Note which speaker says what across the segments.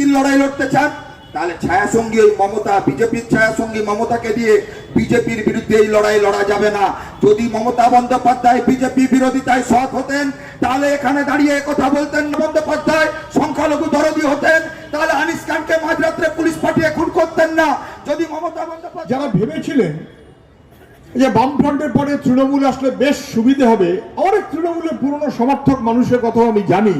Speaker 1: নীতির লড়াই লড়তে চান, তাহলে ছায়াসঙ্গী ওই মমতা, বিজেপির ছায়াসঙ্গী মমতাকে দিয়ে বিজেপির বিরুদ্ধে এই লড়াই লড়া যাবে না। যদি মমতা বন্দ্যোপাধ্যায় বিজেপি বিরোধিতায় সৎ হতেন, তাহলে এখানে দাঁড়িয়ে কথা বলতেন বন্দ্যোপাধ্যায়, সংখ্যালঘু দরদি হতেন, তাহলে আনিস খানকে মাঝরাত্রে পুলিশ পাঠিয়ে খুন করতেন না। যদি মমতা বন্দ্যোপাধ্যায়
Speaker 2: যারা ভেবেছিলেন যে বামফ্রন্টের পরে তৃণমূল আসলে বেশ সুবিধে হবে অনেক তৃণমূলের পুরনো সমর্থক মানুষের কথাও আমি জানি।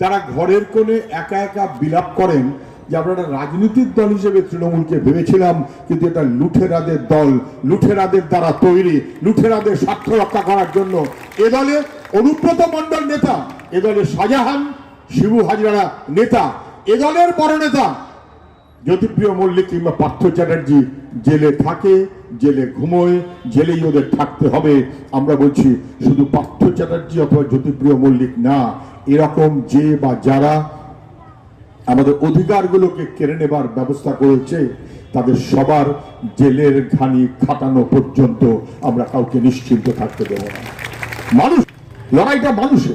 Speaker 2: তারা ঘরের কোণে একা একা বিলাপ করেন, যে আমরা একটা রাজনীতির দল হিসেবে তৃণমূলকে ভেবেছিলাম, কিন্তু এটা লুঠেরাদের দল, লুঠেরাদের দ্বারা তৈরি, লুঠেরাদের স্বার্থ রক্ষা করার জন্য। এ দলে অনুব্রত মণ্ডল নেতা, এ দলে শাহজাহান, শিবু হাজরা নেতা, এ দলের বড় নেতা, জ্যোতিপ্রিয় মল্লিক কিংবা পার্থ চ্যাটার্জি, জেলে থাকে, জেলে ঘুমোয়, জেলেই ওদের থাকতে হবে। আমরা বলছি, শুধু পার্থ চ্যাটার্জি অথবা জ্যোতিপ্রিয় মল্লিক না এরকম যে বা যারা আমাদের অধিকারগুলোকে কেড়ে নেবার ব্যবস্থা করেছে, তাদের সবার জেলের ঘানি খাটানো পর্যন্ত আমরা কাউকে নিশ্চিন্ত থাকতে দেব না। মানুষ, লড়াইটা মানুষের।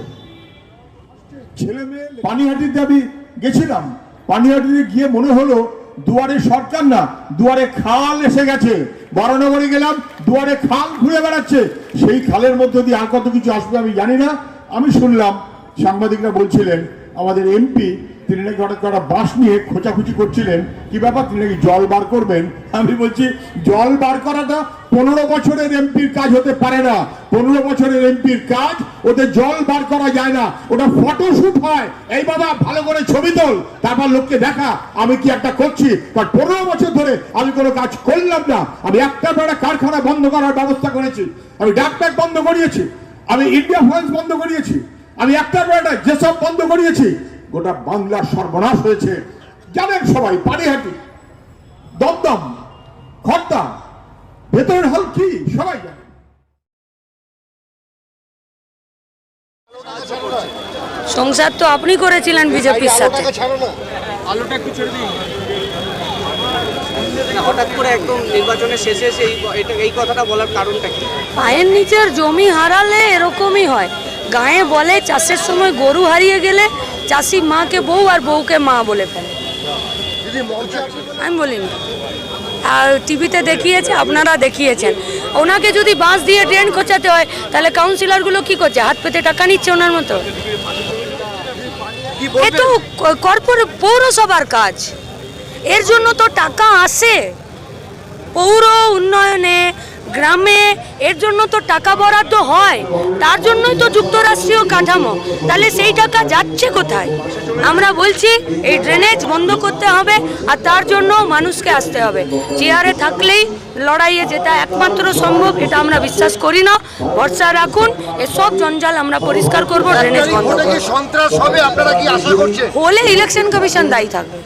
Speaker 2: ছেলে মেয়ে পানিহাটিতে আমি গেছিলাম, পানিহাটিতে গিয়ে মনে হলো, দুয়ারে সরকার না, দুয়ারে খাল এসে গেছে। বরানগরে গেলাম, দুয়ারে খাল ঘুরে বেড়াচ্ছে। সেই খালের মধ্যে দিয়ে আর কত কিছু আসবে আমি জানি না। আমি শুনলাম সাংবাদিকরা বলছিলেন, আমাদের এমপি, তিনি নাকি হঠাৎ কটা বাঁশ নিয়ে খোঁচাখুচি করছিলেন। কি ব্যাপার? তিনি নাকি জল বার করবেন? আমি বলছি, জল বার করাটা পনেরো বছরের এমপির কাজ হতে পারে না। পনেরো বছরের এমপির কাজ, ওতে জল বার করা যায় না। ওটা ফটোশুট হয়। এই বাবা, ভালো করে ছবি তোল। তারপর লোককে দেখা, আমি কি একটা করছি? কারণ পনেরো বছর ধরে আমি কোনো কাজ করলাম না। আমি একটা বড় কারখানা বন্ধ করার ব্যবস্থা করেছি। আমি ডাক্তার বন্ধ করিয়েছি। আমি ইন্ডিয়া ফরেন্স বন্ধ করিয়েছি। আমি একটা বড় একটা যেসব বন্ধ করিয়েছি গোটা বাংলার সর্বনাশ হয়েছে। জানেন সবাই পানিহাটি দমদম খর্দা ভেতরের হল কি? সবাই জানে
Speaker 3: সংসার তো আপনি করেছিলেন বিজেপির সাথে।
Speaker 4: হঠাৎ করে একদম নির্বাচনের শেষে এই কথাটা বলার কারণটা কি?
Speaker 3: পায়ের নিচের জমি হারালে এরকমই হয়। গায়ে বলে চাষের সময় গরু হারিয়ে গেলে চাষি মাকে বউ আর বউকে মা বলে ফেলে। আমি বলিনি। আর টিভিতে দেখিয়েছে আপনারা দেখিয়েছেন। ওনাকে যদি বাঁশ দিয়ে ট্রেন খোঁচাতে হয় তাহলে কাউন্সিলরগুলো কি করছে? হাত পেতে টাকা নিচ্ছে ওনার মতো? এ তো কর্পোরেট পৌরসভার কাজ। এর জন্য তো টাকা আসে। পৌর উন্নয়নে গ্রামে এর জন্য তো টাকা বরাদ্দ হয় তার জন্যই তো যুক্তরাষ্ট্রীয় কাঠামো। তাহলে সেই টাকা যাচ্ছে কোথায়? আমরা বলছি এই ড্রেনেজ বন্ধ করতে হবে আর তার জন্য মানুষকে আসতে হবে। চেয়ারে থাকলেই লড়াইয়ে যেটা একমাত্র সম্ভব এটা আমরা বিশ্বাস করি না। ভরসা রাখুন এসব জঞ্জাল আমরা পরিষ্কার করব ড্রেনেজ বন্ধ
Speaker 5: সন্ত্রাস হবে আপনারা কি আশা করছেন?
Speaker 3: হলে ইলেকশন কমিশন দায়ী থাকবে